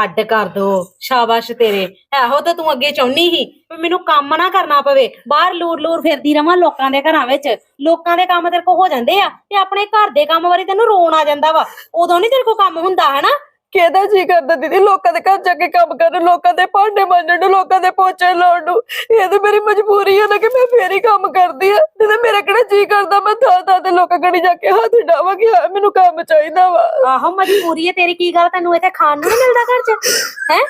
ਅੱਡ ਕਰ ਦੋ, ਸ਼ਾਬਾਸ਼ ਤੇਰੇ। ਇਹੋ ਤਾਂ ਤੂੰ ਅੱਗੇ ਚਾਹੁੰਨੀ ਸੀ ਵੀ ਮੈਨੂੰ ਕੰਮ ਨਾ ਕਰਨਾ ਪਵੇ। ਬਾਹਰ ਲੂਰ ਲੂਰ ਫਿਰਦੀ ਰਵਾਂ ਲੋਕਾਂ ਦੇ ਘਰਾਂ ਵਿੱਚ। ਲੋਕਾਂ ਦੇ ਕੰਮ ਤੇਰੇ ਕੋ ਹੋ ਜਾਂਦੇ ਆ ਤੇ ਆਪਣੇ ਘਰ ਦੇ ਕੰਮ ਵਾਰੀ ਤੈਨੂੰ ਰੋਣ ਆ ਜਾਂਦਾ ਵਾ। ਉਦੋਂ ਨਹੀਂ ਤੇਰੇ ਕੋ ਕੰਮ ਹੁੰਦਾ, ਹਨਾ? ਕਿਹਦਾ ਜੀ ਕਰਦਾ ਦੀਦੀ? ਲੋਕਾਂ ਦੇ ਘਰ ਜਾ ਕੇ ਕੰਮ ਕਰਨ ਲੋਕਾਂ ਦੇ ਭਾਂਡੇ ਮਾਂਜਣ ਨੂੰ ਲੋਕਾਂ ਦੇ ਪੋਚੇ ਲਾਉਣ ਨੂੰ। ਇਹ ਤਾਂ ਮੇਰੀ ਮਜਬੂਰੀ ਹੈ ਨਾ ਕਿ ਮੈਂ ਫੇਰ ਹੀ ਕੰਮ ਕਰਦੀ ਆ। ਨਹੀਂ ਤਾਂ ਮੇਰਾ ਕਿਹੜਾ ਜੀ ਕਰਦਾ? ਮੈਂ ਥਾਂ ਥਾਂ ਤੇ ਲੋਕਾਂ ਕਣੀ ਜਾ ਕੇ ਹੱਥ ਡਾਵਾਂਗੀ ਹਾਂ ਮੈਨੂੰ ਕੰਮ ਚਾਹੀਦਾ ਵਾ। ਆਹੋ ਮਜਬੂਰੀ ਹੈ ਤੇਰੀ। ਕੀ ਗੱਲ? ਤੈਨੂੰ ਇੱਥੇ ਖਾਣ ਨੂੰ ਨੀ ਮਿਲਦਾ ਘਰ 'ਚ? ਹੈ?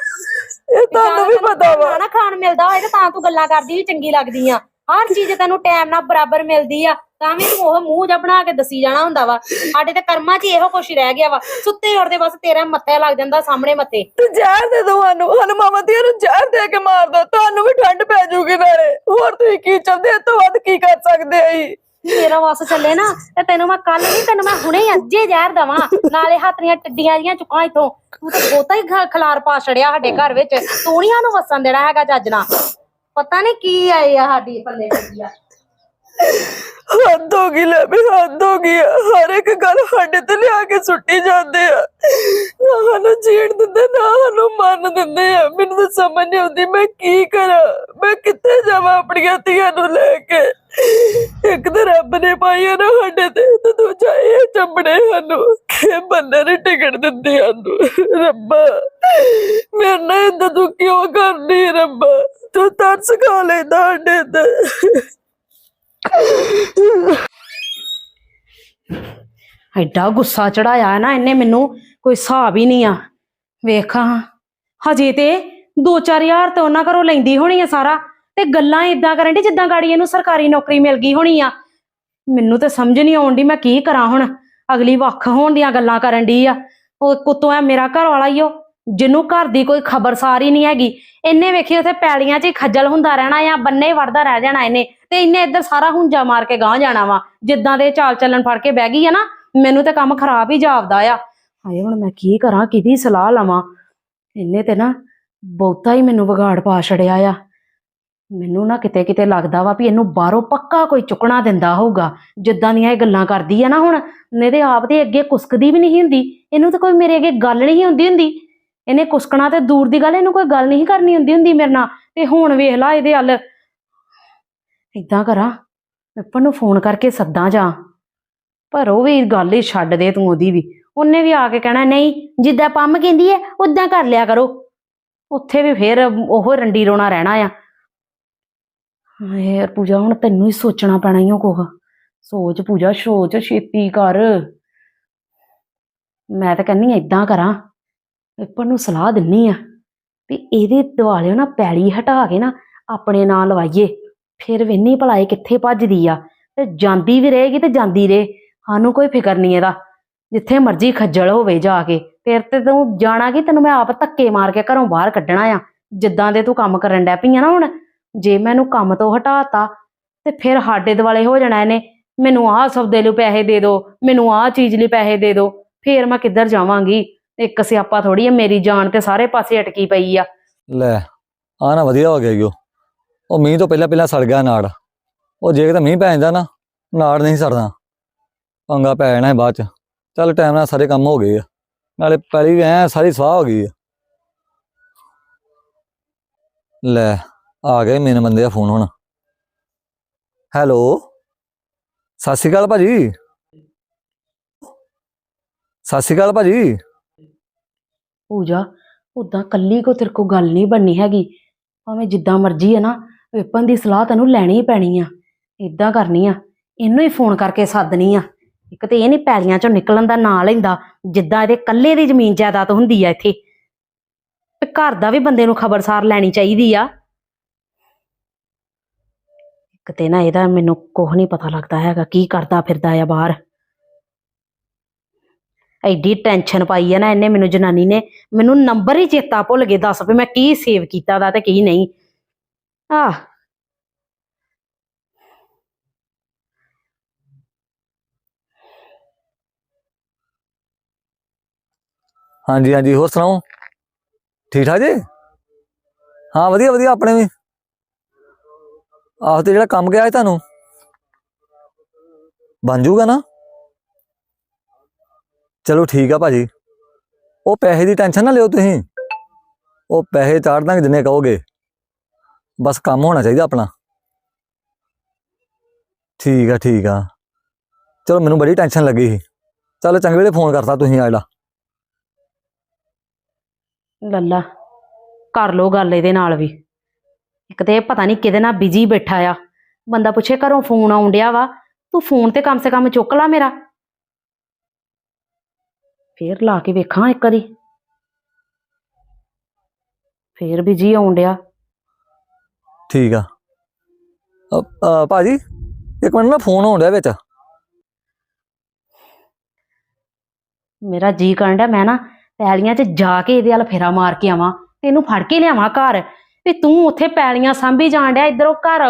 ਇਹ ਤੁਹਾਨੂੰ ਵੀ ਪਤਾ ਵਾ। ਨਾ ਖਾਣ ਮਿਲਦਾ ਹੋਏ ਤੇ ਤਾਂ ਤੂੰ ਗੱਲਾਂ ਕਰਦੀ ਵੀ ਚੰਗੀ ਲੱਗਦੀ ਆ। ਹਰ ਚੀਜ਼ ਤੈਨੂੰ ਟਾਈਮ ਨਾਲ ਬਰਾਬਰ ਮਿਲਦੀ ਆ ਤਾਂ ਵੀ ਤੂੰ ਉਹ ਮੂੰਹ ਜਿਹਾ ਬਣਾ ਕੇ ਦੱਸੀ ਜਾਣਾ ਹੁੰਦਾ ਵਾ। ਸਾਡੇ ਤੇ ਕਰਮਾਂ 'ਚ ਹੀ ਇਹੋ ਕੁਛ ਹੀ ਰਹਿ ਗਿਆ ਵਾ। ਸੁੱਤੇ ਉੱਠਦੇ ਬਸ ਤੇਰਾ ਮੱਥੇ ਲੱਗ ਜਾਂਦਾ ਸਾਹਮਣੇ ਮੱਥੇ। ਤੇ ਜ਼ਹਿਰ ਦੇ ਦੋ ਸਾਨੂੰ। ਸਾਨੂੰ ਮਾਮਾ ਧੀਆਂ ਨੂੰ ਜ਼ਹਿਰ ਦੇ ਕੇ ਮਾਰ ਦੋ। ਤੁਹਾਨੂੰ ਵੀ ਠੰਡ ਪੈ ਜਾਊਗੀ ਨਾਲੇ। ਹੋਰ ਤੁਸੀਂ ਕੀ ਚਾਹੁੰਦੇ? ਇਸ ਤੋਂ ਵੱਧ ਕੀ ਕਰ ਸਕਦੇ ਆ ਅਸੀਂ? ਮੇਰਾ ਵਾਸ ਚੱਲੇ ਨਾ ਤੇ ਤੈਨੂੰ ਮੈਂ ਕੱਲ ਨਹੀਂ ਤੈਨੂੰ ਮੈਂ ਹੁਣੇ ਹੀ ਅੱਜੇ ਜ਼ਹਿਰ ਦਵਾਂ। ਨਾਲੇ ਹੱਥ ਦੀਆਂ ਟੱਡੀਆਂ ਜੀਆਂ ਚੁੱਕਾਂ ਇਥੋਂ। ਤੂੰ ਤਾਂ ਬਹੁਤਾ ਹੀ ਖ- ਖਲਾਰ ਪਾ ਛੜਿਆ ਸਾਡੇ ਘਰ ਵਿੱਚ। ਤੂੰ ਨਹੀਂ ਸਾਨੂੰ ਵਸਣ ਦੇਣਾ ਹੈਗਾ ਚੱਜ ਨਾਲ। ਪਤਾ ਨਹੀਂ ਕੀ ਆਈ ਆ ਸਾਡੀ ਪੱਲੇ ਪਈ ਆ ਹੋ ਗਈ ਲੈ ਵੀ ਹੱਦ ਹੋ ਗਈ ਹਰ ਇੱਕ ਗੱਲ ਸਾਡੇ ਤੇ ਲਿਆ ਕੇ ਸੁੱਟੀ ਜਾਂਦੇ ਆ। ਨਾ ਸਾਨੂੰ ਜੀਣ ਦਿੰਦੇ, ਨਾ ਸਾਨੂੰ ਮੰਨ ਦਿੰਦੇ ਆ। ਮੈਨੂੰ ਤਾਂ ਸਮਝ ਨਹੀਂ ਆਉਂਦੀ, ਮੈਂ ਕੀ ਕਰਾਂ? ਮੈਂ ਕਿੱਥੇ ਜਾਵਾਂ ਆਪਣੀਆਂ ਧੀਆਂ ਨੂੰ ਲੈ ਕੇ? ਇੱਕ ਤਾਂ ਰੱਬ ਨੇ ਪਾਈ ਆ ਨਾ ਸਾਡੇ ਤੇ ਤੇ ਦੂਜਾ ਇਹ ਚੰਬੜੇ ਸਾਨੂੰ ਕਿ ਬੰਦੇ ਨੇ ਟਿਕਟ ਦਿੰਦੇ ਸਾਨੂੰ। ਰੱਬਾ, ਮੇਰੇ ਨਾਲ ਏਦਾਂ ਤੂੰ ਕਿਉਂ ਕਰਦੀ ਰੱਬਾ? ਤੂੰ ਤਰਸ ਖਾ ਲੈਂਦਾ ਸਾਡੇ ਤੇ। ਐਡਾ ਗੁੱਸਾ ਚੜਾਇਆ ਨਾ ਇਹਨੇ ਮੈਨੂੰ, ਕੋਈ ਹਿਸਾਬ ਹੀ ਨਹੀਂ ਆ। ਵੇਖਾਂ, ਹਜੇ ਤੇ 2-4000 ਤੇ ਉਹਨਾਂ ਘਰੋਂ ਲੈਂਦੀ ਹੋਣੀ ਆ ਸਾਰਾ, ਤੇ ਗੱਲਾਂ ਇਦਾਂ ਕਰਨ ਦੀ ਜਿੱਦਾਂ ਗਾੜੀ ਇਹਨੂੰ ਸਰਕਾਰੀ ਨੌਕਰੀ ਮਿਲ ਗਈ ਹੋਣੀ ਆ। ਮੈਨੂੰ ਤੇ ਸਮਝ ਨਹੀਂ ਆਉਂਦੀ ਮੈਂ ਕੀ ਕਰਾਂ ਹੁਣ। ਅਗਲੀ ਵੱਖ ਹੋਣ ਦੀਆਂ ਗੱਲਾਂ ਕਰਨ ਦੀ ਆ। ਉਹ ਕੁੱਤੋਂ ਆ ਮੇਰਾ ਘਰ ਵਾਲਾ ਹੀ ਉਹ ਜਿਹਨੂੰ ਘਰ ਦੀ ਕੋਈ ਖਬਰਸਾਰ ਹੀ ਨਹੀਂ ਹੈਗੀ ਇਹਨੇ ਵੇਖੀ ਉਥੇ ਪੈਲੀਆਂ 'ਚ ਹੀ ਖੱਜਲ ਹੁੰਦਾ ਰਹਿਣਾ ਆ ਬੰਨੇ ਹੀ ਵੜਦਾ ਰਹਿ ਜਾਣਾ ਇਹਨੇ, ਤੇ ਇਹਨੇ ਇੱਧਰ ਸਾਰਾ ਹੁੰਜਾ ਮਾਰ ਕੇ ਗਾਂ ਜਾਣਾ ਵਾ, ਜਿੱਦਾਂ ਦੇ ਚਾਲ ਚੱਲਣ ਫੜ ਕੇ ਬਹਿ ਗਈ ਆ ਨਾ, ਮੈਨੂੰ ਤੇ ਕੰਮ ਖਰਾਬ ਹੀ ਜਾਪਦਾ ਆ। ਹਾਏ, ਹੁਣ ਮੈਂ ਕੀ ਕਰਾਂ, ਕਿਹਦੀ ਸਲਾਹ ਲਵਾਂ? ਇਹਨੇ ਤੇ ਨਾ ਬਹੁਤਾ ਹੀ ਮੈਨੂੰ ਵਿਗਾੜ ਪਾ ਛੜਿਆ ਆ। ਮੈਨੂੰ ਨਾ ਕਿਤੇ ਕਿਤੇ ਲੱਗਦਾ ਵਾ ਵੀ ਇਹਨੂੰ ਬਾਹਰੋਂ ਪੱਕਾ ਕੋਈ ਚੁੱਕਣਾ ਦਿੰਦਾ ਹੋਊਗਾ, ਜਿੱਦਾਂ ਦੀਆਂ ਇਹ ਗੱਲਾਂ ਕਰਦੀ ਆ ਨਾ ਹੁਣ ਇਹਦੇ ਆਪ ਦੇ ਅੱਗੇ ਕੁਸਕਦੀ ਵੀ ਨਹੀਂ ਹੁੰਦੀ, ਇਹਨੂੰ ਤਾਂ ਕੋਈ ਮੇਰੇ ਅੱਗੇ ਗੱਲ ਨਹੀਂ ਹੁੰਦੀ ਹੁੰਦੀ। ਇਹਨੇ ਕੁਸਕਣਾ ਤੇ ਦੂਰ ਦੀ ਗੱਲ, ਇਹਨੂੰ ਕੋਈ ਗੱਲ ਨਹੀਂ ਕਰਨੀ ਹੁੰਦੀ ਹੁੰਦੀ ਮੇਰੇ ਨਾਲ। ਤੇ ਹੁਣ ਵੇਖ ਲਾ ਇਹਦੇ ਹੱਲ। ਇਦਾਂ ਕਰਾਂ ਵਿਪਨ ਨੂੰ ਫੋਨ ਕਰਕੇ ਸੱਦਾਂ ਜਾ। ਪਰ ਉਹ ਵੀ ਗੱਲ ਹੀ ਛੱਡ ਦੇ ਤੂੰ ਉਹਦੀ ਵੀ। ਉਹਨੇ ਵੀ ਆ ਕੇ ਕਹਿਣਾ, ਨਹੀਂ, ਜਿੱਦਾਂ ਪੰਮ ਕਹਿੰਦੀ ਹੈ ਉਦਾਂ ਕਰ ਲਿਆ ਕਰੋ। ਉੱਥੇ ਵੀ ਫੇਰ ਉਹ ਰੰਡੀ ਰੋਣਾ ਰਹਿਣਾ ਆ। ਯਾਰ ਪੂਜਾ, ਹੁਣ ਤੈਨੂੰ ਹੀ ਸੋਚਣਾ ਪੈਣਾ ਹੀ ਓ ਕੁਛ। ਸੋਚ ਪੂਜਾ, ਸੋਚ, ਛੇਤੀ ਕਰ। ਮੈਂ ਤਾਂ ਕਹਿੰਨੀ ਆ ਇਦਾਂ ਕਰਾਂ। ਵਿਪਨ ਨੂੰ ਸਲਾਹ ਦਿੰਨੀ ਆ ਵੀ ਇਹਦੇ ਦੁਆਲੇ ਨਾ ਪੈਲੀ ਹਟਾ ਕੇ ਨਾ ਆਪਣੇ ਨਾਲ ਲਵਾਈਏ। ਫਿਰ ਵੇਨੀ ਭਲਾ ਕਿੱਥੇ ਭੱਜਦੀ ਆ? ਤੇ ਜਾਂਦੀ ਵੀ ਰਹੇਗੀ ਤੇ ਜਾਂਦੀ ਰਹੇ। ਸਾਨੂੰ ਕੋਈ ਫਿਕਰ ਨਹੀਂ ਇਹਦਾ। ਜਿੱਥੇ ਮਰਜ਼ੀ ਖੱਜਲ ਹੋਵੇ ਜਾ ਕੇ। ਫਿਰ ਤੇ ਤੂੰ ਜਾਣਾ ਕਿ ਤੈਨੂੰ ਮੈਂ ਆਪ ਧੱਕੇ ਮਾਰ ਕੇ ਘਰੋਂ ਬਾਹਰ ਕੱਢਣਾ ਆ? ਜਿੱਦਾਂ ਦੇ ਤੂੰ ਕੰਮ ਕਰਨ ਡੈ ਪਈ ਆ ਨਾ ਹੁਣ, ਜੇ ਮੈਨੂੰ ਕੰਮ ਤੋਂ ਹਟਾਤਾ, ਤੇ ਫਿਰ ਸਾਡੇ ਦੁਆਲੇ ਹੋ ਜਾਣਾ ਇਹਨੇ। ਮੈਨੂੰ ਆਹ ਸੌਦੇ ਲਈ ਪੈਸੇ ਦੇ ਦਿਓ ਮੈਨੂੰ ਆਹ ਚੀਜ਼ ਲਈ ਪੈਸੇ ਦੇ ਦਿਓ ਫੇਰ ਮੈਂ ਕਿੱਧਰ ਜਾਵਾਂਗੀ? ਇੱਕ ਸਿਆਪਾ ਥੋੜੀ ਆ, ਮੇਰੀ ਜਾਨ ਤੇ ਸਾਰੇ ਪਾਸੇ ਅਟਕੀ ਪਈ ਆ। ਲੈ ਆ ਨਾ ਵਧੀਆ ਹੋ ਗਿਆ ਈਓ ਉਹ ਮੀਂਹ ਤੋਂ ਪਹਿਲਾਂ ਪਹਿਲਾਂ ਸੜ ਗਿਆ ਨਾੜ। ਉਹ ਜੇ ਤਾਂ ਮੀਂਹ ਪੈ ਜਾਂਦਾ ਨਾ, ਨਾੜ ਨਹੀਂ ਸੜਨਾ ਪੰਗਾ ਪੈ ਜਾਣਾ ਬਾਅਦ ਚ। ਚੱਲ ਟਾਈਮ ਨਾਲ ਸਾਰੇ ਕੰਮ ਹੋ ਗਏ ਆ। ਨਾਲੇ ਪਹਿਲੀ ਵੀ ਐ ਸਾਰੀ ਸਵਾਹ ਹੋ ਗਈ ਆ। ਲੈ, ਆ ਗਏ ਮੇਨ ਬੰਦੇ ਦਾ ਫੋਨ ਹੁਣ। ਹੈਲੋ ਸਤਿ ਸ਼੍ਰੀ ਅਕਾਲ ਭਾਜੀ। ਸਤਿ ਸ਼੍ਰੀ ਅਕਾਲ ਭਾਜੀ। ਪੂਜਾ ਉਦਾਂ ਕੱਲੀ ਕੋ ਤੇਰੇ ਕੋ ਗੱਲ ਨਹੀਂ ਬਣਨੀ ਹੈਗੀ। ਭਾਵੇਂ ਜਿੱਦਾਂ ਮਰਜ਼ੀ ਹੈ ਨਾ, ਵਿਪਨ ਦੀ ਸਲਾਹ ਤੈਨੂੰ ਲੈਣੀ ਹੀ ਪੈਣੀ ਆ। ਇਦਾਂ ਕਰਨੀ ਆ, ਇਹਨੂੰ ਹੀ ਫੋਨ ਕਰਕੇ ਸੱਦਣੀ ਆ। ਇੱਕ ਤੇ ਇਹ ਨਹੀਂ ਪੈਲੀਆਂ ਚੋਂ ਨਿਕਲਣ ਦਾ ਨਾਂ ਲੈਂਦਾ, ਜਿੱਦਾਂ ਇਹਦੇ ਕੱਲੇ ਦੀ ਜ਼ਮੀਨ ਜਾਇਦਾਦ ਹੁੰਦੀ ਆ ਇੱਥੇ। ਤੇ ਘਰ ਦਾ ਵੀ ਬੰਦੇ ਨੂੰ ਖਬਰਸਾਰ ਲੈਣੀ ਚਾਹੀਦੀ ਆ। ਇੱਕ ਤੇ ਨਾ ਇਹਦਾ ਮੈਨੂੰ ਕੁਝ ਨਹੀਂ ਪਤਾ ਲੱਗਦਾ ਹੈਗਾ, ਕੀ ਕਰਦਾ ਫਿਰਦਾ ਆ ਬਾਹਰ। ਐਡੀ ਟੈਨਸ਼ਨ ਪਾਈ ਆ ਨਾ ਇਹਨੇ ਮੈਨੂੰ ਜਨਾਨੀ ਨੇ। ਮੈਨੂੰ ਨੰਬਰ ਹੀ ਚੇਤਾ ਭੁੱਲ ਗਏ, ਦੱਸ ਵੀ ਮੈਂ ਕੀ ਸੇਵ ਕੀਤਾ ਦਾ ਤੇ ਕੀ ਨਹੀਂ। ਆ ਹਾਂਜੀ ਹਾਂਜੀ, ਹੋਰ ਸੁਣਾਓ? ਠੀਕ ਠਾਕ ਜੀ? ਹਾਂ, ਵਧੀਆ ਵਧੀਆ, ਆਪਣੇ ਵੀ। ਆਹ ਤੇ ਜਿਹੜਾ ਕੰਮ ਗਿਆ ਸੀ ਤੁਹਾਨੂੰ? ਬਣ ਜਾਊਗਾ ਨਾ? ਚਲੋ ਠੀਕ ਆ ਭਾਜੀ। ਉਹ ਪੈਸੇ ਦੀ ਟੈਨਸ਼ਨ ਨਾ ਲਿਓ ਤੁਸੀਂ। ਉਹ ਪੈਸੇ ਚਾੜ ਦਾਂਗੇ ਜਿੰਨੇ ਕਹੋਗੇ। ਬਸ ਕੰਮ ਹੋਣਾ ਚਾਹੀਦਾ ਆਪਣਾ। ਠੀਕ ਆ ਠੀਕ ਆ। ਚਲੋ ਮੈਨੂੰ ਬੜੀ ਟੈਨਸ਼ਨ ਲੱਗੀ ਸੀ। ਚਲੋ ਚੰਗੇ ਵੇਲੇ ਫੋਨ ਕਰਤਾ ਤੁਸੀਂ ਆ ਜਿਹੜਾ ਲੱਲਾ, ਕਰ ਲੋ ਗੱਲ ਇਹਦੇ ਨਾਲ ਵੀ। ਇੱਕ ਤੇ ਇਹ ਪਤਾ ਨਹੀਂ ਕਿਹਦੇ ਨਾਲ ਬਿਜ਼ੀ ਬੈਠਾ ਆ। ਬੰਦਾ ਪੁੱਛੇ ਘਰੋਂ ਫੋਨ ਆਉਣ ਡਿਆ ਵਾ। ਤੂੰ ਫੋਨ ਤੇ ਕਮ ਸੇ ਕਮ ਚੁੱਕ ਲਾ ਮੇਰਾ। ਫੇਰ ਲਾ ਕੇ ਵੇਖਾਂ ਇੱਕ ਵਾਰੀ। ਫੇਰ ਬਿਜ਼ੀ ਆਉਣ ਡਿਆ। ਠੀਕ ਆ। ਅ, ਅ, ਭਾਜੀ ਇੱਕ ਮਿੰਟ ਨਾ ਫੋਨ ਆਉਣ ਡਿਆ ਵਿੱਚ। ਮੇਰਾ ਜੀ ਕਰਨ ਡਿਆ ਮੈਂ ਨਾ ਪੈਲੀਆਂ 'ਚ ਜਾ ਕੇ ਇਹਦੇ ਵੱਲ ਫੇਰਾ ਮਾਰ ਕੇ ਆਵਾਂ ਤੇ ਇਹਨੂੰ ਫੜ ਕੇ ਲਿਆਵਾਂ ਘਰ। ਵੀ ਤੂੰ ਉੱਥੇ ਪੈਲੀਆਂ ਸਾਂਭੀ ਜਾਣ ਡਿਆ ਇੱਧਰੋਂ ਘਰ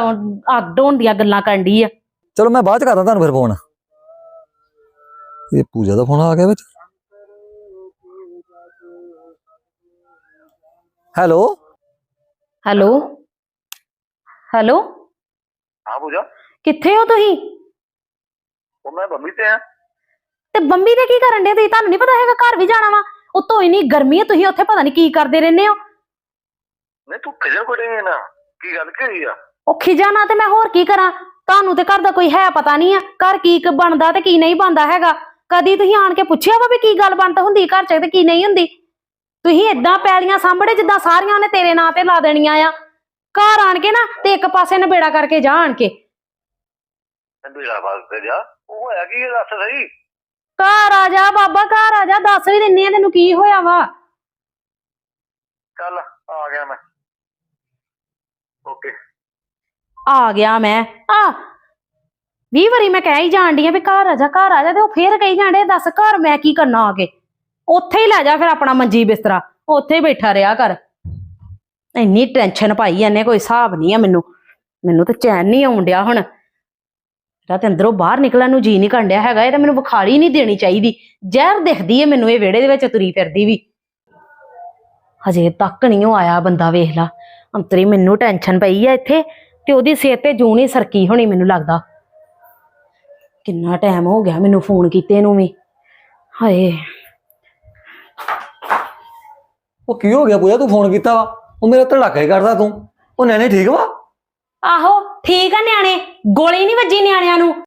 ਅੱਡ ਹੋਣ ਦੀਆਂ ਗੱਲਾਂ ਕਰਨ ਡਈ ਆ। ਚਲੋ ਮੈਂ ਬਾਅਦ ਚ ਕਰਦਾ ਤੁਹਾਨੂੰ ਫਿਰ ਫੋਨ। ਇਹ ਪੂਜਾ ਦਾ ਫੋਨ ਆ ਗਿਆ ਵਿੱਚ। ਹੈਲੋ ਹੈਲੋ ਹੈਲੋ ਹਾਂ ਪੂਜਾ। ਕਿੱਥੇ ਹੋ ਤੁਸੀਂ? ਉਹ ਮੈਂ ਬੰਬੀ ਤੇ ਆ ਤੇ ਬੰਬੀ ਦੇ ਕੀ ਕਰਨ ਦੇ ਤੁਸੀਂ? ਤੁਹਾਨੂੰ ਨਹੀਂ ਪਤਾ ਹੈਗਾ ਘਰ ਵੀ ਜਾਣਾ ਵਾ? ਉਤੋਂ ਇੰਨੀ ਗਰਮੀ ਹੈ ਤੁਸੀਂ ਉੱਥੇ ਪਤਾ ਨਹੀਂ ਕੀ ਕਰਦੇ ਰਹਿੰਦੇ ਹੋ? ਨਹੀਂ ਤੂੰ ਖਜਲ ਕੋੜੇ ਨਾ। ਕੀ ਗੱਲ ਕੀ ਹੋਈ ਆ? ਉਹ ਖਿਜਾਣਾ ਤੇ ਮੈਂ ਹੋਰ ਕੀ ਕਰਾਂ? ਤੁਹਾਨੂੰ ਤੇ ਘਰ ਦਾ ਕੋਈ ਹੈ ਪਤਾ ਨਹੀਂ ਆ। ਘਰ ਕੀ ਕ ਬਣਦਾ ਤੇ ਕੀ ਨਹੀਂ ਬਣਦਾ ਹੈਗਾ? ਕਦੀ ਤੁਸੀਂ ਆਣ ਕੇ ਪੁੱਛਿਆ ਵਾ ਵੀ ਕੀ ਗੱਲ ਬਣਤ ਹੁੰਦੀ ਘਰ ਚ ਤੇ ਕੀ ਨਹੀਂ ਹੁੰਦੀ? ਤੁਸੀਂ ਇਦਾਂ ਪੈਲੀਆਂ ਸਾਂਭੜੇ ਜਿੱਦਾਂ ਸਾਰੀਆਂ ਨੇ ਤੇਰੇ ਨਾਂ ਤੇ ਲਾ ਦੇਣੀਆਂ ਆ। ਘਰ ਆਣ ਕੇ ਨਾ ਤੇ ਇੱਕ ਪਾਸੇ ਨਬੇੜਾ ਕਰਕੇ ਜਾ ਆਣ ਕੇ। ਬੀੜਾ ਬਾਜ਼ ਤੇ ਜਾ। ਉਹ ਹੋਇਆ ਕੀ ਇਹ ਦੱਸ ਸਹੀ? ਘਰ ਆ ਜਾ ਬਾਬਾ ਘਰ ਆ ਜਾ ਦੱਸ ਵੀ ਦਿੰਨੀ ਆ ਤੈਨੂੰ ਕੀ ਹੋਇਆ ਵਾ। ਚੱਲ ਆ ਗਿਆ ਮੈਂ। ਓਕੇ। ਆ ਗਿਆ ਮੈਂ। ਆ ਵੀਹ ਵਾਰੀ ਮੈਂ ਕਹਿ ਹੀ ਜਾਣ ਡਈ ਆ ਵੀ ਘਰ ਆ ਜਾ ਘਰ ਆ ਜਾ ਤੇ ਉਹ ਫੇਰ ਕਹੀ ਜਾਂਦੇ ਦੱਸ ਘਰ ਮੈਂ ਕੀ ਕਰਨਾ ਆ ਕੇ ਉੱਥੇ ਹੀ ਲੈ ਜਾ ਫਿਰ ਆਪਣਾ ਮੰਜੀ ਬਿਸਤਰਾ, ਉੱਥੇ ਹੀ ਬੈਠਾ ਰਿਹਾ ਕਰ। ਇੰਨੀ ਟੈਨਸ਼ਨ ਪਾਈ ਇਹਨੇ ਕੋਈ ਹਿਸਾਬ ਨਹੀਂ ਆ ਮੈਨੂੰ। ਮੈਨੂੰ ਤਾਂ ਚੈਨ ਨਹੀਂ ਆਉਣ ਡਿਆ ਹੁਣ। ਮੇਰਾ ਤੇ ਅੰਦਰੋਂ ਬਾਹਰ ਨਿਕਲਣ ਨੂੰ ਜੀ ਨਹੀਂ ਕੰਡਿਆ ਹੈਗਾ, ਇਹ ਤਾਂ ਮੈਨੂੰ ਵਿਖਾਲੀ ਨਹੀਂ ਦੇਣੀ ਚਾਹੀਦੀ। ਜ਼ਹਿਰ ਦਿਖਦੀ ਏ ਮੈਨੂੰ ਇਹ ਵਿਹੜੇ ਦੇ ਵਿੱਚ ਤੁਰੀ ਫਿਰਦੀ ਵੀ। ਹਜੇ ਤੱਕ ਨਹੀਂ ਉਹ ਆਇਆ ਬੰਦਾ, ਵੇਖ ਲਾ। ਅੰਤਰੀ ਮੈਨੂੰ ਟੈਨਸ਼ਨ ਪਈ ਆ ਇੱਥੇ ਤੇ ਉਹਦੀ ਸਿਹਤ ਤੇ ਜੂੰ ਨਹੀਂ ਸਰਕੀ ਹੋਣੀ ਮੈਨੂੰ ਲੱਗਦਾ। ਕਿੰਨਾ ਟਾਈਮ ਹੋ ਗਿਆ ਮੈਨੂੰ ਫੋਨ ਕੀਤੇ ਨੂੰ ਵੀ। ਹਾਏ। ਉਹ ਕੀ ਹੋ ਗਿਆ ਪੂਜਾ, ਤੂੰ ਫੋਨ ਕੀਤਾ ਵਾ? ਉਹ ਮੇਰਾ ਧੜਾਕਾ ਹੀ ਕਰਦਾ ਤੂੰ। ਉਹ ਨੈਣੇ ਠੀਕ ਵਾ? ਆਹੋ, ਠੀਕ ਆ ਨਿਆਣੇ। ਗੋਲੀ ਨਹੀਂ ਵੱਜੀ ਨਿਆਣਿਆਂ ਨੂੰ।